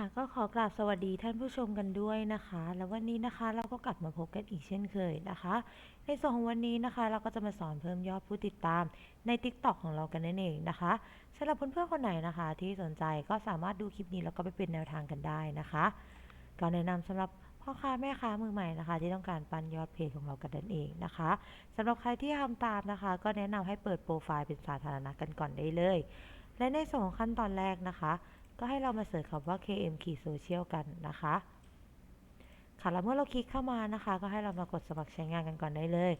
ค่ะก็ขอกราบสวัสดีท่านผู้ชมกันด้วยนะคะ แล้ววันนี้นะคะเราก็กลับมาพบกันอีกเช่นเคยนะคะ ในส่วนของวันนี้นะคะ เราก็จะมาสอนเพิ่มยอดผู้ติดตามใน TikTok ของเรากันนั่นเองนะคะสำหรับเพื่อนๆคนไหนนะคะ ที่สนใจก็สามารถดูคลิปนี้แล้วก็ไปเป็นแนวทางกันได้นะคะก็แนะนำสำหรับพ่อค้าแม่ค้ามือใหม่นะคะ ที่ต้องการปั้นยอดเพจของเรากันนั่นเองนะคะสำหรับใครที่ทำตามนะคะ ก็แนะนำให้เปิดโปรไฟล์เป็นสาธารณะกันก่อนได้เลย และในส่วนของขั้นตอนแรกนะคะ ก็ให้เรามาเสิร์ชคำว่า KM ขีดโซเชียลกันนะคะ ค่ะแล้วเมื่อเราคลิกเข้ามานะคะ ก็ให้เรามากดสมัครใช้งานกันก่อนได้เลย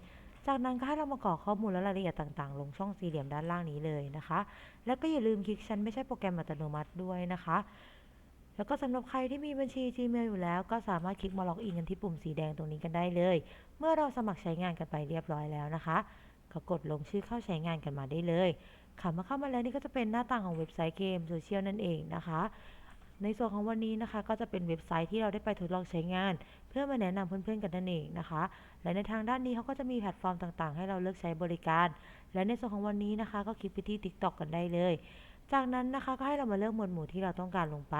จากนั้นก็ให้เรามากรอกข้อมูลและรายละเอียดต่างๆ ลงช่องสี่เหลี่ยมด้านล่างนี้เลยนะคะ แล้วก็อย่าลืมคลิกฉันไม่ใช่โปรแกรมอัตโนมัติด้วยนะคะแล้วก็สำหรับใครที่มีบัญชี Gmail อยู่แล้ว ก็สามารถคลิกมาล็อกอินกันที่ปุ่มสีแดงตรงนี้กันได้เลย เมื่อเราสมัครใช้งานกันไปเรียบร้อยแล้วนะคะ ก็กดลงชื่อเข้าใช้งานกันมาได้เลย ค่ะมาเข้ามาแล้วนี่ก็จะเป็นหน้าต่างของเว็บไซต์เกมโซเชียลนั่นเองนะคะ ในส่วนของวันนี้นะคะก็จะเป็นเว็บไซต์ที่เราได้ไปทดลองใช้งาน เพื่อมาแนะนำเพื่อนๆกันนั่นเองนะคะ และในทางด้านนี้เขาก็จะมีแพลตฟอร์มต่างๆ ให้เราเลือกใช้บริการ และในส่วนของวันนี้นะคะ ก็คลิกไปที่ TikTok กันได้เลย จากนั้นนะคะก็ให้เรามาเลือกหมวดหมู่ที่เราต้องการลงไป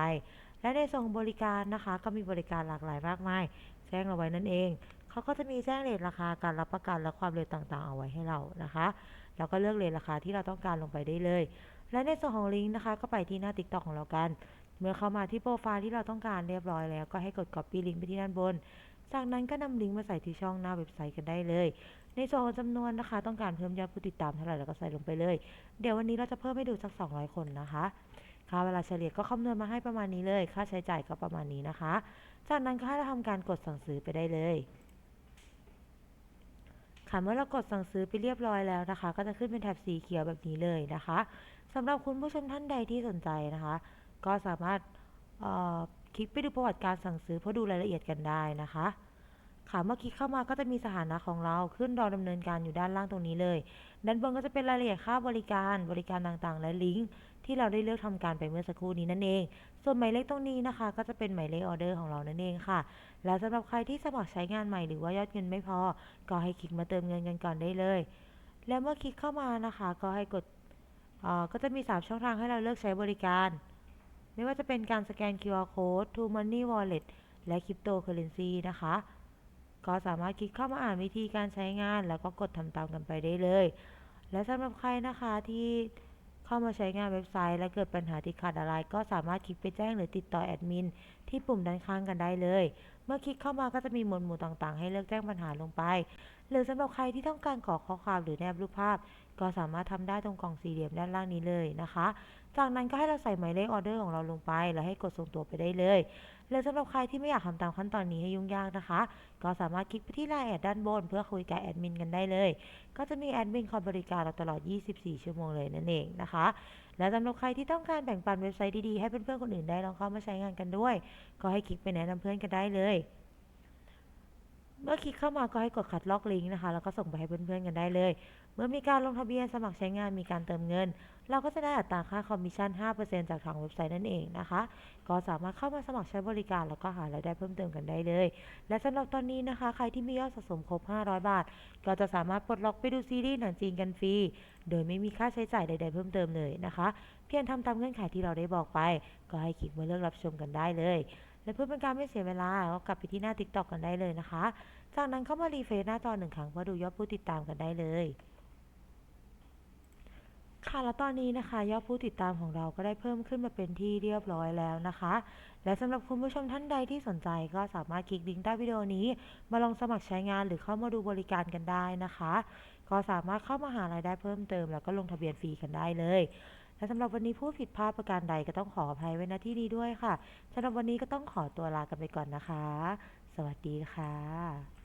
และในส่วนของบริการนะคะ ก็มีบริการหลากหลายมากมายแจ้งเราไว้นั่นเอง เขาก็จะมีแจ้งเรทราคาการรับประกันและความเร็วต่างๆ เอาไว้ให้เรานะคะแล้วก็เลือกเรทราคาที่เราต้องการลงไปได้เลย และในส่วนของลิงก์นะคะ ก็ไปที่หน้า TikTok ของเรากัน เมื่อเข้ามาที่โปรไฟล์ที่เราต้องการเรียบร้อยแล้วก็ให้กด Copy ลิงก์ไปที่ด้านบน จากนั้นก็นำลิงก์มาใส่ที่ช่องหน้าเว็บไซต์กันได้เลย ในส่วนของจำนวนนะคะ ต้องการเพิ่มยอดผู้ติดตามเท่าไหร่เราก็ใส่ลงไปเลย เดี๋ยววันนี้เราจะเพิ่มให้ดูสัก 200 คนนะคะค่าเวลาเฉลี่ยก็คำนวณมาให้ประมาณนี้เลย ค่าใช้จ่ายก็ประมาณนี้นะคะ จากนั้นก็ให้เราทำการกดสั่งซื้อไปได้เลย ค่ะเมื่อเรากดสั่งซื้อไปเรียบร้อยแล้วนะคะ ก็จะขึ้นเป็นแถบสีเขียวแบบนี้เลยนะคะสำหรับคุณผู้ชมท่านใดที่สนใจนะคะ ก็สามารถคลิกไปดูประวัติการสั่งซื้อเพื่อดูรายละเอียดกันได้นะคะ ค่ะเมื่อคลิกเข้ามาก็จะมีสถานะของเราขึ้นรอดำเนินการอยู่ด้านล่างตรงนี้เลย ด้านบนก็จะเป็นรายละเอียดค่าบริการบริการต่างๆ และลิงก์ ที่เราได้เลือกทำการไปเมื่อสักครู่นี้นั่นเอง ส่วนหมายเลขตรงนี้นะคะ ก็จะเป็นหมายเลขออเดอร์ของเรานั่นเองค่ะ และสำหรับใครที่สมัครใช้งานใหม่หรือว่ายอดเงินไม่พอ ก็ให้คลิกมาเติมเงินกันก่อนได้เลย แล้วเมื่อคลิกเข้ามานะคะ ก็ให้กดก็จะมี 3 ช่องทางให้เราเลือกใช้บริการ ไม่ว่าจะเป็นการสแกน QR Code True Money Wallet และ Cryptocurrency นะคะ ก็สามารถคลิกเข้ามาอ่านวิธีการใช้งาน แล้วก็กดทำตามกันไปได้เลย และสำหรับใครนะคะที่ เข้ามาใช้งานเว็บไซต์ และเกิดปัญหาติดขัดอะไร ก็สามารถคลิกไปแจ้งหรือติดต่อแอดมินที่ปุ่มด้านข้างกันได้เลย เมื่อคลิกเข้ามาก็จะมีหมวดหมู่ต่างๆ ให้เลือกแจ้งปัญหาลงไป หรือสำหรับใครที่ต้องการขอข้อความหรือแนบรูปภาพ ก็สามารถทำได้ตรงกล่องสี่เหลี่ยมด้านล่างนี้เลยนะคะ จากนั้นก็ให้เราใส่หมายเลขออเดอร์ของเราลงไป แล้วให้กดส่งตัวไปได้เลยหรือสำหรับใครที่ไม่อยากทำตามขั้นตอนนี้ให้ยุ่งยากนะคะ ก็สามารถคลิกไปที่ไลน์แอดด้านบน เพื่อคุยกับแอดมินกันได้เลย ก็จะมีแอดมินคอยบริการเราตลอด 24 ชั่วโมงเลยนั่นเองนะคะ และสำหรับใครที่ต้องการแบ่งปันเว็บไซต์ดีๆ ให้เพื่อนๆคนอื่นได้ลองเข้ามาใช้งานกันด้วย ก็ให้คลิกไปแนะนำเพื่อนกันได้เลย เมื่อคลิกเข้ามาก็ให้กดคัดลอกลิงก์นะคะ แล้วก็ส่งไปให้เพื่อนๆกันได้เลย เมื่อมีการลงทะเบียนสมัครใช้งานมีการเติมเงิน เราก็จะได้อัตราค่าคอมมิชชั่น 5%จากทางเว็บไซต์นั่นเองนะคะ ก็สามารถเข้ามาสมัครใช้บริการแล้วก็หารายได้เพิ่มเติมกันได้เลย และสำหรับตอนนี้นะคะ ใครที่มียอดสะสมครบ 500 บาท ก็จะสามารถปลดล็อกไปดูซีรีส์หนังจีนกันฟรี โดยไม่มีค่าใช้จ่ายใด ๆ เพิ่มเติมเลยนะคะ เพียงทำตามเงื่อนไขที่เราได้บอกไป ก็ให้คลิกมาเลือกรับชมกันได้เลยและเพื่อเป็นการไม่เสียเวลา ก็กลับไปที่หน้า TikTok กันได้เลยนะคะ จากนั้นเข้ามารีเฟรชหน้าจอหนึ่งครั้งเพื่อดูยอดผู้ติดตามกันได้เลย ค่ะแล้วตอนนี้นะคะ ยอดผู้ติดตามของเราก็ได้เพิ่มขึ้นมาเป็นที่เรียบร้อยแล้วนะคะ และสำหรับคุณผู้ชมท่านใดที่สนใจก็สามารถคลิกลิงก์ใต้วิดีโอนี้ มาลองสมัครใช้งานหรือเข้ามาดูบริการกันได้นะคะ ก็สามารถเข้ามาหารายได้เพิ่มเติม แล้วก็ลงทะเบียนฟรีกันได้เลยและสำหรับวันนี้ผู้ผิดพลาดประการใดก็ต้องขออภัยไว้ณที่นี้ด้วยค่ะสำหรับวันนี้ก็ต้องขอตัวลากันไปก่อนนะคะ สวัสดีค่ะ